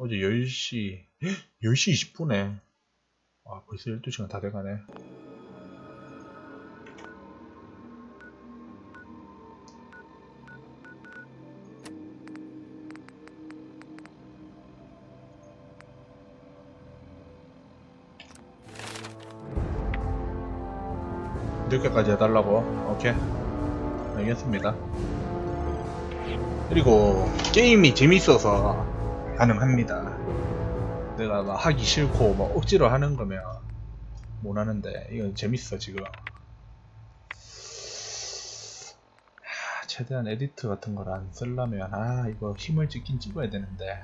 어제 10시, 10시 20분에. 아, 벌써 12시간 다 돼가네. 늦게까지 해달라고? 오케이. 알겠습니다. 그리고 게임이 재밌어서 가능합니다. 내가 막 하기 싫고 막 억지로 하는 거면 못 하는데 이건 재밌어 지금. 하, 최대한 에디트 같은 걸 안 쓰려면 아 이거 힘을 찍긴 찍어야 되는데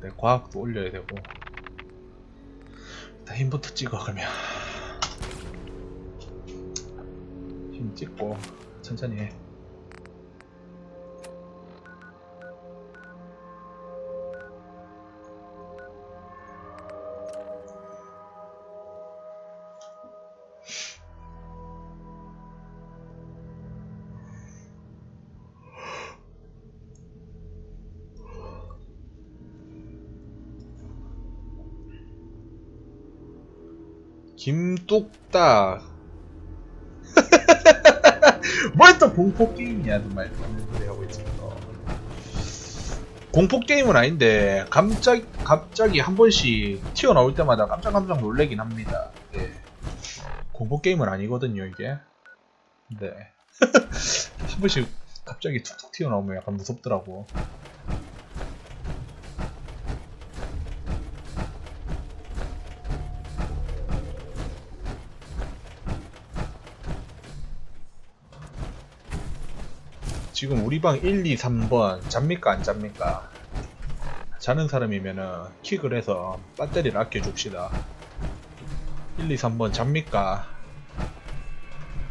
내 과학도 올려야 되고 일단 힘부터 찍어 그러면 힘 찍고 천천히 해. 김뚝딱 뭘또 공포 게임이야 정말 하고 또. 공포 게임은 아닌데 갑자기 갑자기 한 번씩 튀어나올 때마다 깜짝깜짝 놀래긴 합니다. 예. 공포 게임은 아니거든요 이게. 네. 한 번씩 갑자기 툭툭 튀어나오면 약간 무섭더라고. 지금 우리 방 1, 2, 3번 잡니까 안 잡니까? 자는 사람이면은 킥을 해서 배터리를 아껴줍시다. 1, 2, 3번 잡니까?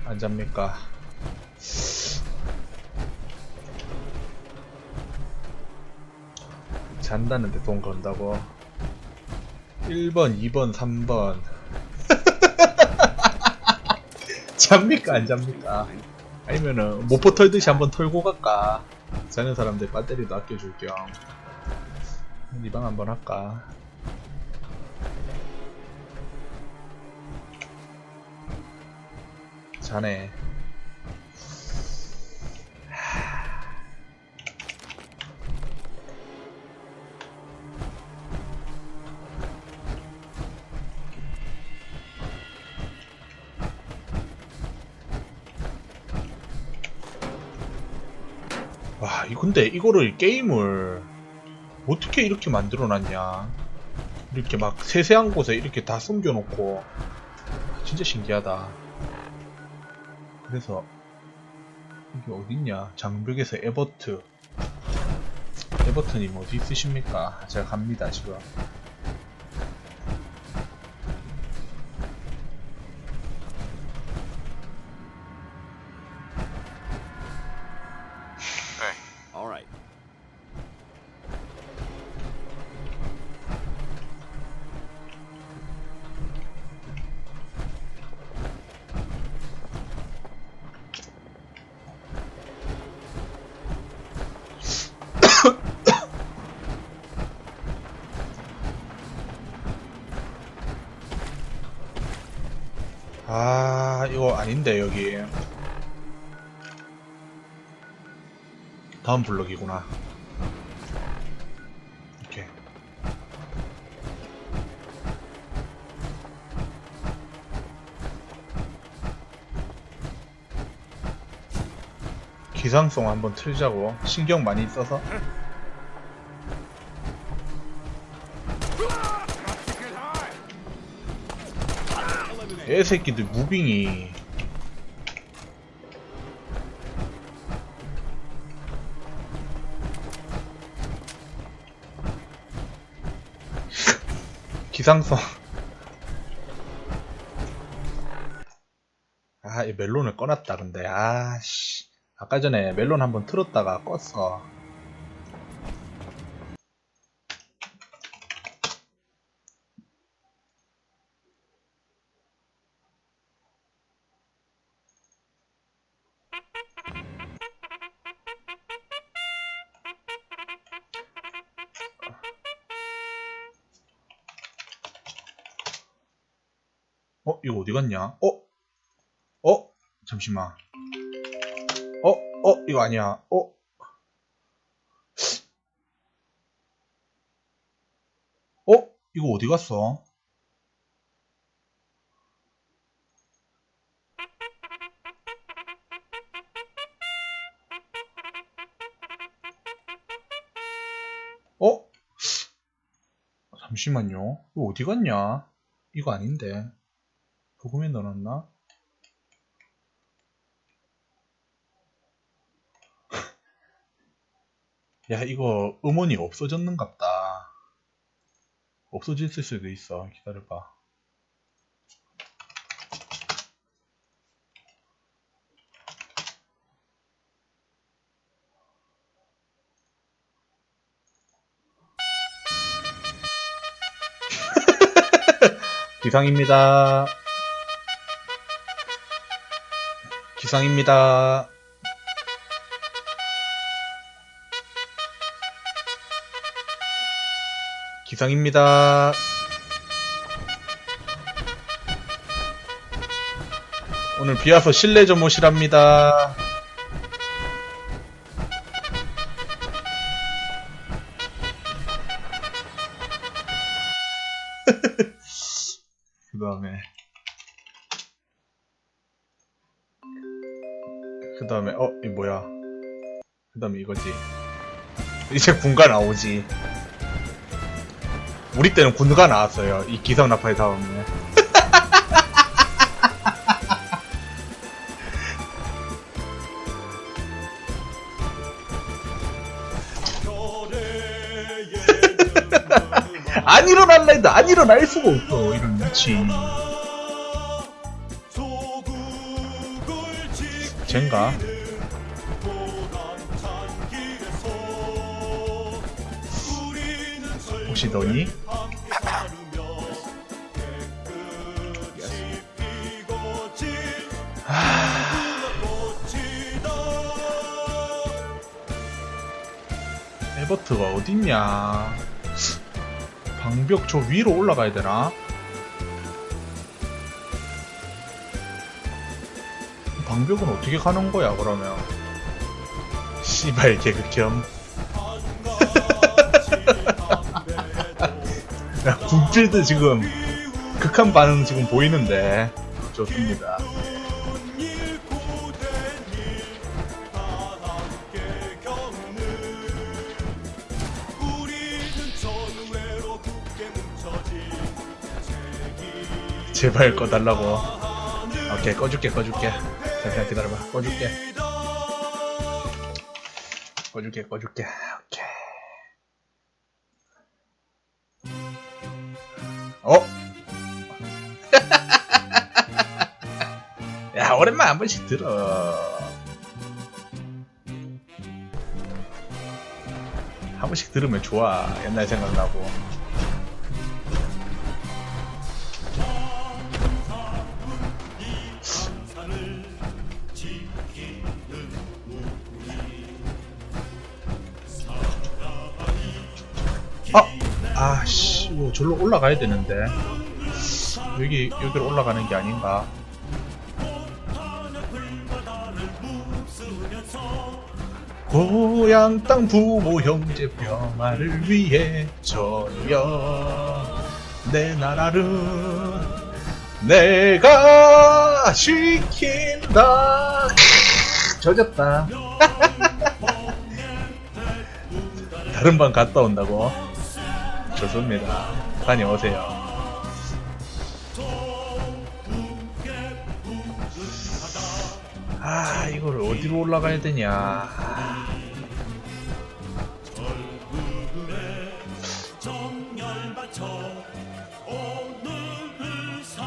안 잡니까? 잔다는데 돈 건다고? 1번, 2번, 3번 잡니까 안 잡니까? 아니면은 모포 털듯이 한번 털고 갈까? 자는 사람들 배터리도 아껴줄 겸. 이방 한번 할까? 자네. 근데 이거를 게임을 어떻게 이렇게 만들어 놨냐? 이렇게 막 세세한 곳에 이렇게 다 숨겨놓고 진짜 신기하다. 그래서 이게 어딨냐? 장벽에서 에버트 에버트님 어디 있으십니까? 제가 갑니다 지금. 아닌데 여기. 다음 블럭이구나. 이렇게 기상송 한번 틀자고. 신경 많이 써서. 애새끼들 무빙이 기상성. 아, 이 멜론을 꺼놨다 근데. 아씨. 아까 전에 멜론 한번 틀었다가 껐어 갔냐? 어? 어? 잠시만. 어? 어? 이거 아니야. 어? 어? 이거 어디 갔어? 어? 잠시만요. 이거 어디 갔냐? 이거 아닌데. 도금에 넣어놨나? 야, 이거 음원이 없어졌는갑다. 없어졌을 수도 있어. 기다려봐. 기상입니다. 기상입니다. 기상입니다. 오늘 비 와서 실내 좀 오시랍니다. 그 다음에 그 다음에 어 이 뭐야? 그 다음에 이거지. 이제 군가 나오지. 우리 때는 군가 나왔어요. 이 기상 나팔 다음에. 안 일어날라 했는데 안 일어날 수가 없어 이런 미친 젠가 혹시 너니? 에버트가 어딨냐 방벽 저 위로 올라가야 되나? 방벽은 어떻게 가는 거야 그러면? 씨발 개극혐 야 군필드 지금 극한 반응 지금 보이는데. 좋습니다. 제발 꺼달라고. 오케이 꺼줄게 꺼줄게 잠시만 기다려봐. 꺼줄게. 꺼줄게 꺼줄게. 오케이. 어? 야 오랜만에 한 번씩 들어. 한 번씩 들으면 좋아. 옛날 생각나고 절로 올라가야 되는데 여기 여기로 올라가는 게 아닌가? 고향 땅 부모 형제 평화를 위해 저여 내 나라를 내가 지킨다. 젖었다. 다른 방 갔다 온다고? 좋습니다 다녀오세요. 아 이거를 어디로 올라가야 되냐.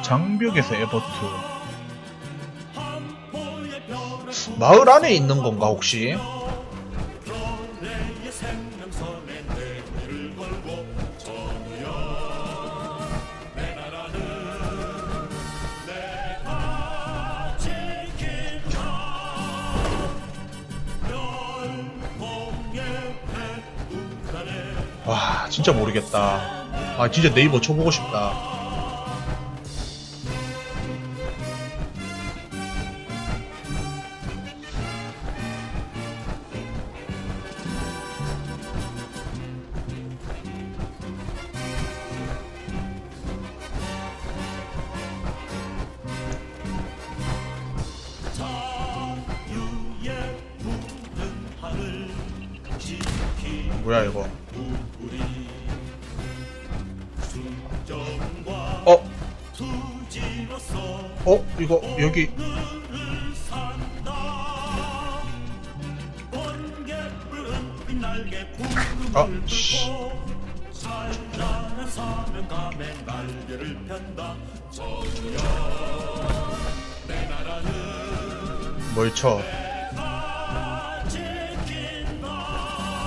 장벽에서 에버트 마을 안에 있는 건가 혹시? 진짜 모르겠다. 아 진짜 네이버 쳐보고 싶다. 뭐야 이거 이거 여기 아, 씨. 뭘 쳐?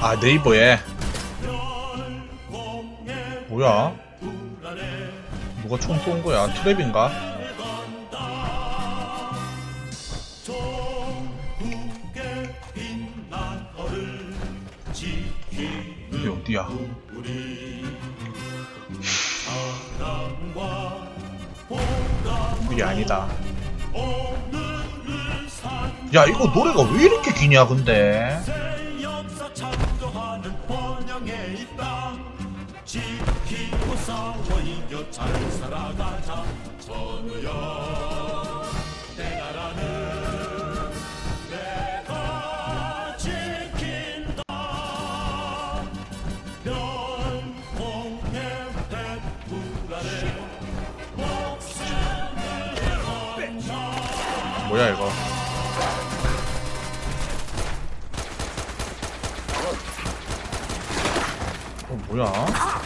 아 네이버에 뭐야? 누가 총 쏜 거야? 트랩인가? 이게 어디야? 이게 아니다. 야 이거 노래가 왜 이렇게 기냐 근데? 지키고 싸워 이겨 잘 살아가 뭐야 이거? 어 뭐야?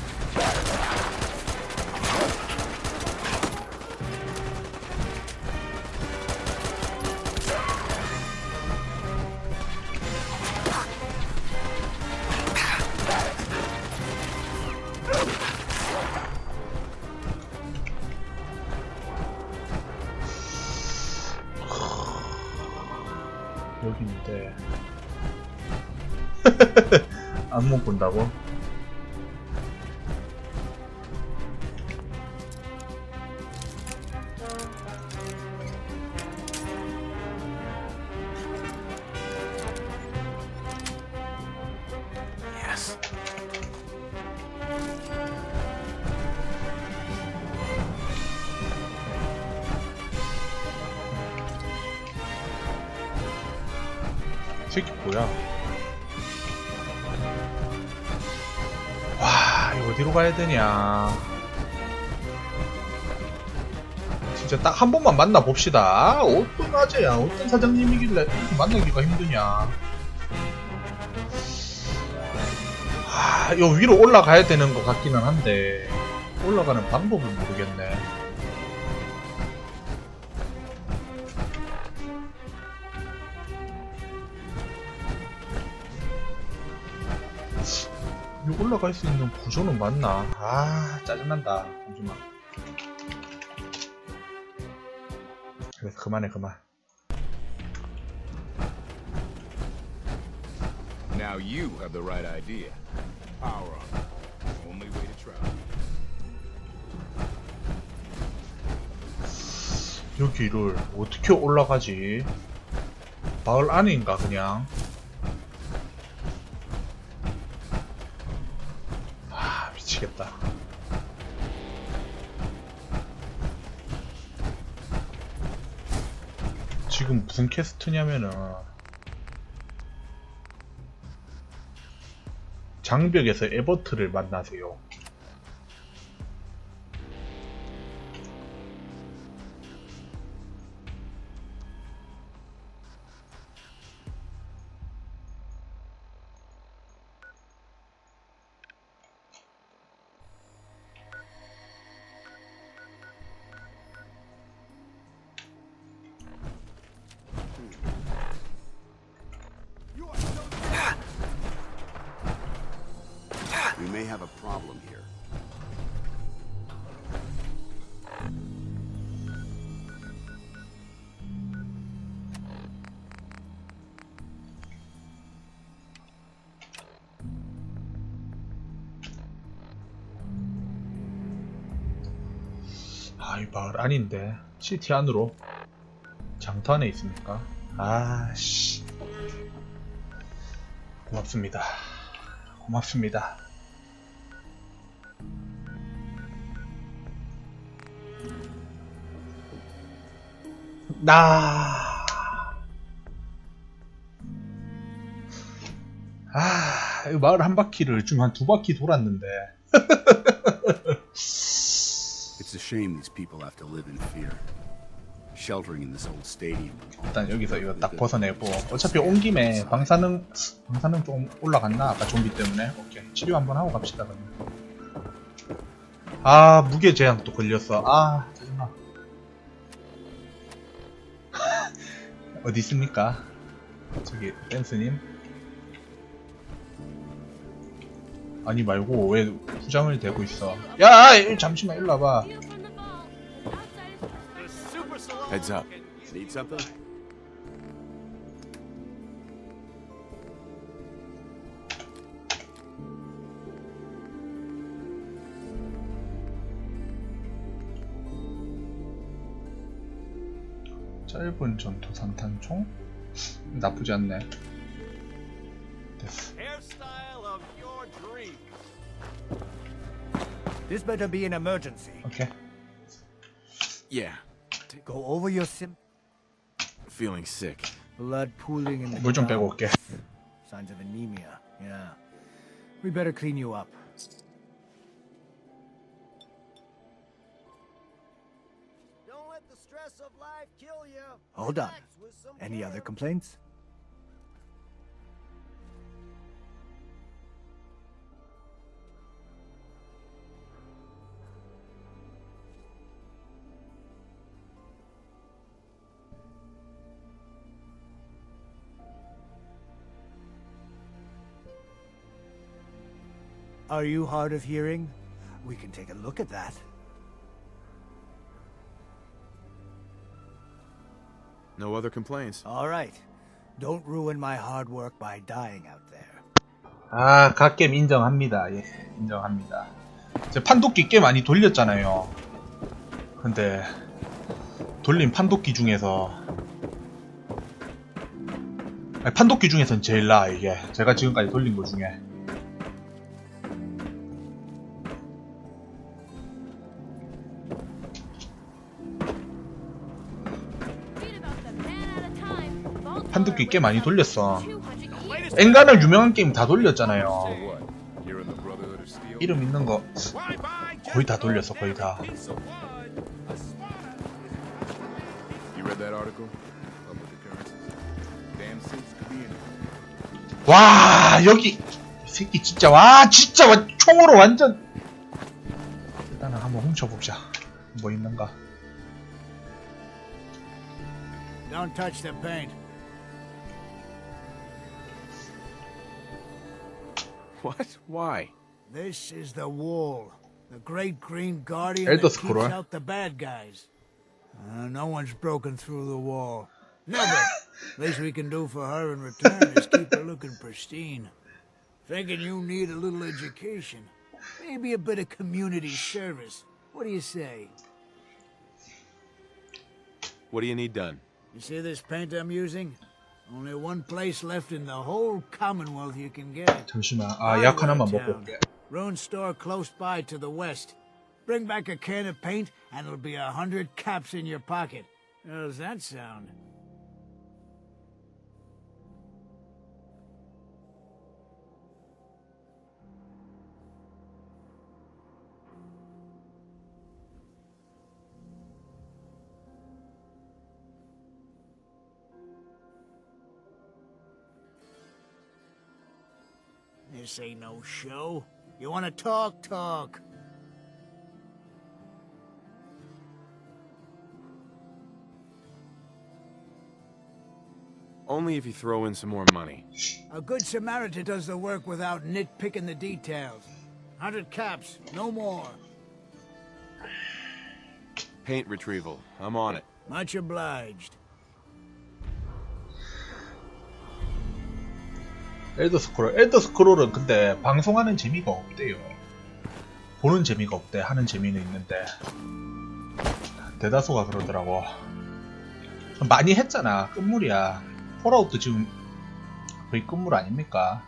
안못 본다고? 진짜 딱 한 번만 만나 봅시다. 어떤 아재야, 어떤 사장님이길래 이렇게 만나기가 힘드냐? 아, 요 위로 올라가야 되는 것 같기는 한데 올라가는 방법을 모르겠네. 이 올라갈 수 있는 구조는 맞나? 아 짜증난다 잠시만 그만해 그만 Now you have the right idea. Power on. Only way to try. 여기를 어떻게 올라가지? 마을 안인가 그냥? 아 미치겠다 지금 무슨 캐스트냐면은 장벽에서 에버트를 만나세요 아, 이 마을 아닌데. 시티 안으로. 장터 안에 있습니까? 아씨. 고맙습니다. 고맙습니다. 나. 아, 이 마을 한 바퀴를 좀 한 두 바퀴 돌았는데 shame these people have to live in fear. Sheltering in this old stadium. 일단 여기서 이거 딱 벗어내고 어차피 온 김에 방사능 방사능 좀 올라갔나? 아까 좀비 때문에? 오케이. 치료 한번 하고 갑시다 그러면. 아 무게 제한 또 걸렸어. 아 짜증나. 어디 있습니까? 저기 댄스님. 아니 말고 왜 부장을 대고 있어? 야 이, 잠시만 일로 와봐 Heads up. Need something? 짧은 전투 산탄총 나쁘지 않네 됐어 Hairstyle of your dream. This better be an emergency. 오케이 Yeah. Go over your sim. Feeling sick. Blood pooling in the 물 좀 빼고 ground. 올게 Signs of anemia. Yeah. We better clean you up. Don't let the stress of life kill you. Hold on. Relax with some Any other care. complaints? Are you hard of hearing? We can take a look at that. No other complaints. All right. Don't ruin my hard work by dying out there. 아, 갓겜 인정합니다. 예, 인정합니다. 제 판독기 꽤 많이 돌렸잖아요. 근데 돌린 판독기 중에서 아니, 판독기 중에선 제일 나아 이게 제가 지금까지 돌린 것 중에 판독기 꽤 많이 돌렸어. 200 years. 엔간을 유명한 게임 다 돌렸잖아요. 이름 있는 거 거의 다 돌렸어, 거의 다. 와 여기 이 새끼 진짜 와 진짜 와, 총으로 완전 일단은 한번 훔쳐보자 뭐 있는가 Don't touch the paint. What? Why? This is the wall. The great green guardian Elder that keeps Scroll. out the bad guys. Uh, no one's broken through the wall. Never. Least we can do for her in return is keep her looking pristine. Thinking you need a little education. Maybe a bit of community service. What do you say? What do you need done? You see this paint I'm using? Only one place left in the whole Commonwealth you can get it. 잠시만 아 약 하나만 먹고 올게 Rune store close by to the west. Bring back a can of paint, and it'll be a hundred caps in your pocket. How's that sound? This ain't no show. You want to talk, talk. Only if you throw in some more money. A good Samaritan does the work without nitpicking the details. Hundred caps, no more. Paint retrieval. I'm on it. Much obliged. 엘더 스크롤 엘더 스크롤은 근데 방송하는 재미가 없대요. 보는 재미가 없대 하는 재미는 있는데. 대다수가 그러더라고. 많이 했잖아 끝물이야. 폴아웃도 지금 거의 끝물 아닙니까?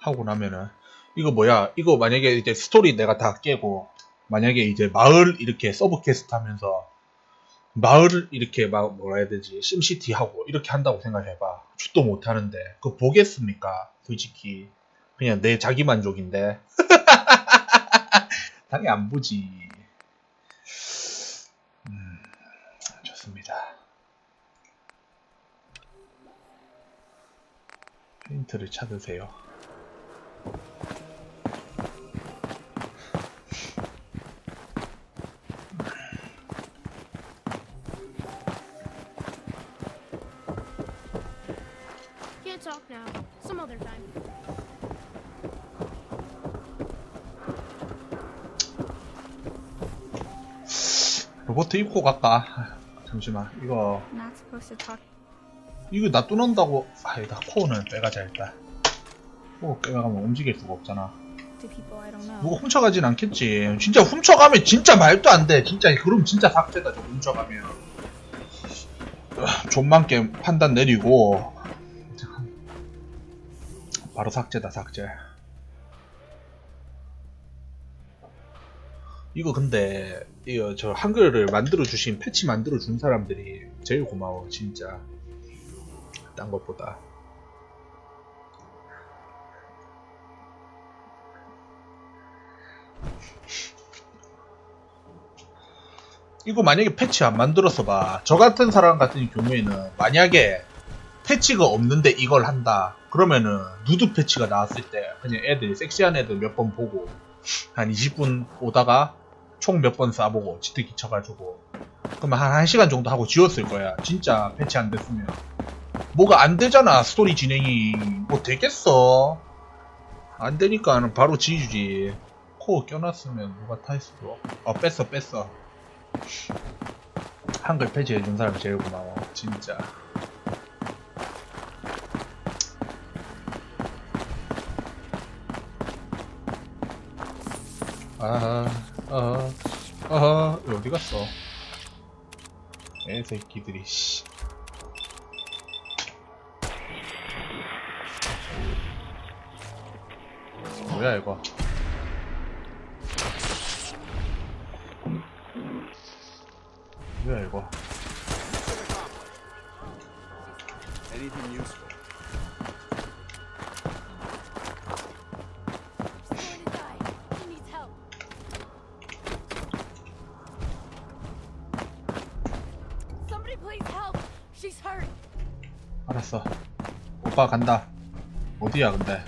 하고 나면은 이거 뭐야? 이거 만약에 이제 스토리 내가 다 깨고 만약에 이제 마을 이렇게 서브 퀘스트 하면서 마을을 이렇게 막 뭐라 해야 되지? 심시티 하고 이렇게 한다고 생각해봐. 죽도 못하는데. 그거 보겠습니까? 솔직히. 그냥 내 자기 만족인데. 당연히 안 보지. 음, 좋습니다. 페인트를 찾으세요 로버트 입고 갈까? 잠시만 이거. 이거 놔두는다고 아니다 코어는 빼가자 일단 코어 빼가면 움직일 수가 없잖아. to. 누가 훔쳐가진 않겠지. 진짜 훔쳐가면 진짜 말도 안돼. 진짜 그럼 진짜 삭제다 저 훔쳐가면. 존만게 판단 내리고. 바로 삭제다 삭제 이거 근데 이거 저 한글을 만들어 주신 패치 만들어 준 사람들이 제일 고마워 진짜 딴 것보다 이거 만약에 패치 안 만들어서 봐. 저 같은 사람 같은 경우에는 만약에 패치가 없는데 이걸 한다. 그러면은 누드 패치가 나왔을 때 그냥 애들 섹시한 애들 몇 번 보고 한 20분 오다가 총 몇 번 쏴보고 지트 기 쳐가지고 그러면 한 1시간 정도 하고 지웠을 거야. 진짜 패치 안 됐으면. 뭐가 안 되잖아. 스토리 진행이. 뭐 되겠어. 안 되니까는 바로 지우지. 코어 껴놨으면 누가 타 있어. 어, 뺐어, 뺐어. 한글 패치해준 사람 제일 고마워 진짜 아하 아하 어디 갔어? 애 새끼들이 씨 오빠 간다. 어디야 근데.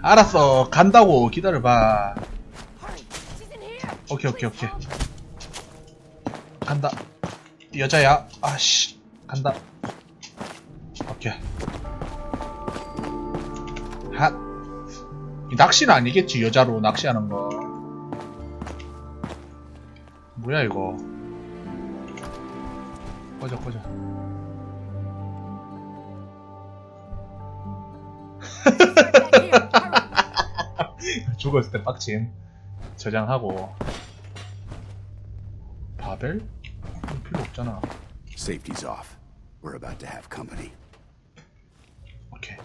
알았어 간다고. 기다려봐. 오케이 오케이 오케이. 간다. 여자야. 아씨 간다. 오케이. 핫. 이 낚시는 아니겠지 여자로 낚시하는 거. 뭐야 이거? 꺼져 꺼져 죽었을 때 빡침 저장하고 바벨? 필요 없잖아 Safety's off. We're about to have company. 오케이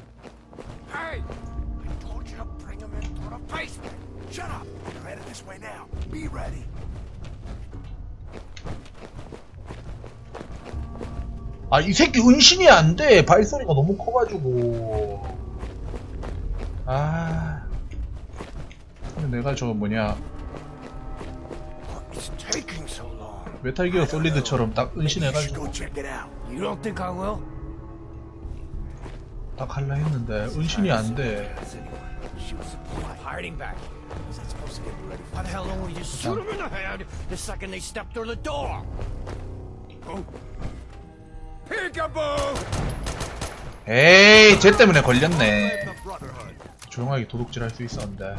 Hey! I told you to bring him into the basement. Shut up! They're headed this way now. Be ready. 아 이 새끼 은신이 안돼 발소리가 너무 커가지고 아 내가 저 뭐냐. 메탈 기어 솔리드처럼 딱 은신해가지고? 딱 할라 했는데 은신이 안돼! 에이 쟤 때문에 걸렸네 조용하게 도둑질 할 수 있었는데!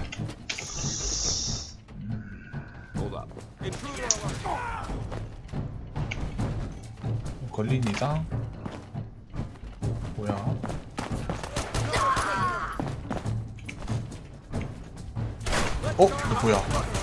걸린 이상 뭐야 어? 이거 뭐야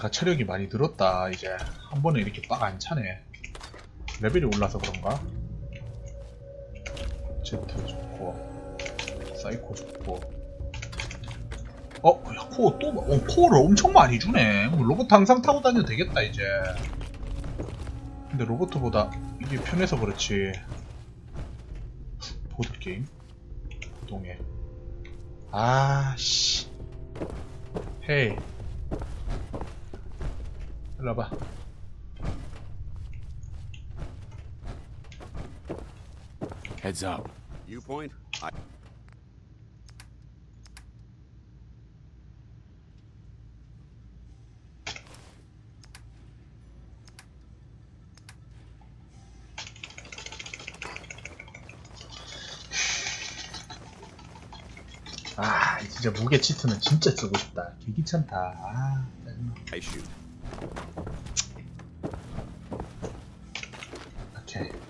내가 체력이 많이 늘었다. 이제 한 번에 이렇게 빡 안 차네. 레벨이 올라서 그런가? 제트 좋고 사이코 좋고. 어? 야 코어 또 어, 코어를 엄청 많이 주네. 뭐 로봇 항상 타고 다녀도 되겠다 이제. 근데 로봇보다 이게 편해서 그렇지. 보드게임? 동해. 아씨. 헤이 일로 와봐 Heads up. Viewpoint? I 아 진짜 무게 치트는 진짜 쓰고 싶다 개 귀찮다 아 짜증나 I shoot. 오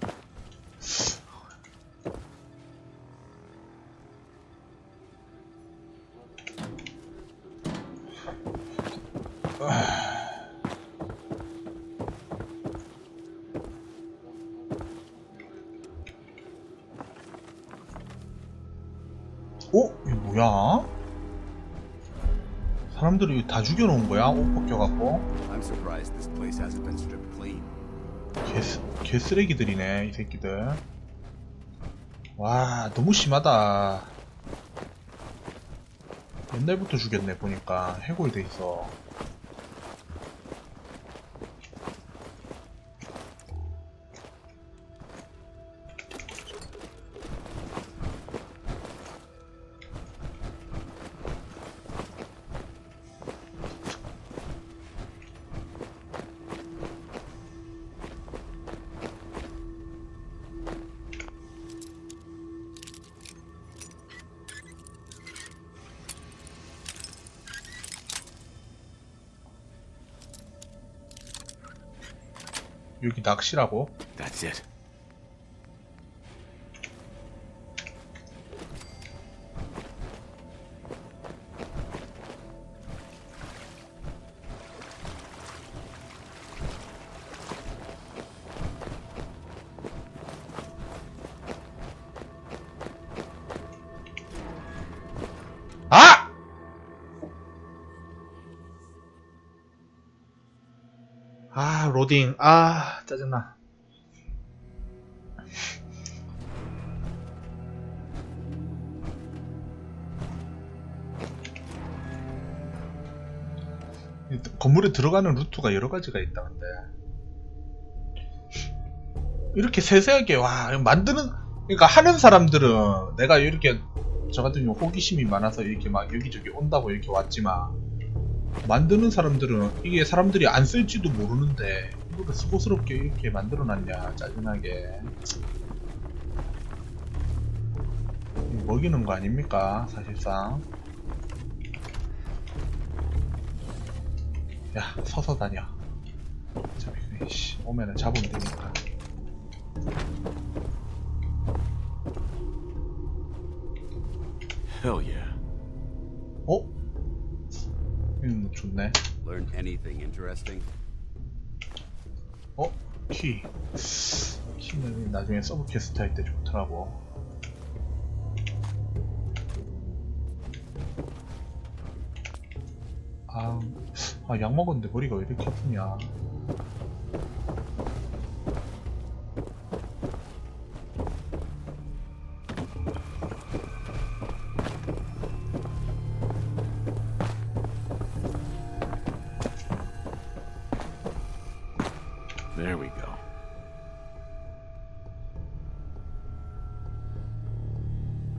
다 죽여놓은 거야? 옷 벗겨갖고? 개쓰, 개쓰레기들이네 이 새끼들. 와 너무 심하다. 옛날부터 죽였네 보니까. 해골 돼있어 낚시라고? That's it. 로딩 아 짜증나. 이 건물에 들어가는 루트가 여러 가지가 있다 근데. 이렇게 세세하게 와 만드는 그러니까 하는 사람들은 내가 이렇게 저 같은 경우 호기심이 많아서 이렇게 막 여기저기 온다고 이렇게 왔지만 만드는 사람들은 이게 사람들이 안 쓸지도 모르는데 이거를 수고스럽게 이렇게 만들어놨냐 짜증나게 먹이는 거 아닙니까 사실상 야 서서 다녀 어차피 씨, 오면은 잡으면 되니까 Hell yeah. 어? 이거 좋네 Learn anything interesting? 어? 키 키는 나중에 서브 퀘스트 할 때 좋더라고 아, 아, 약 먹었는데 머리가 왜 이렇게 아프냐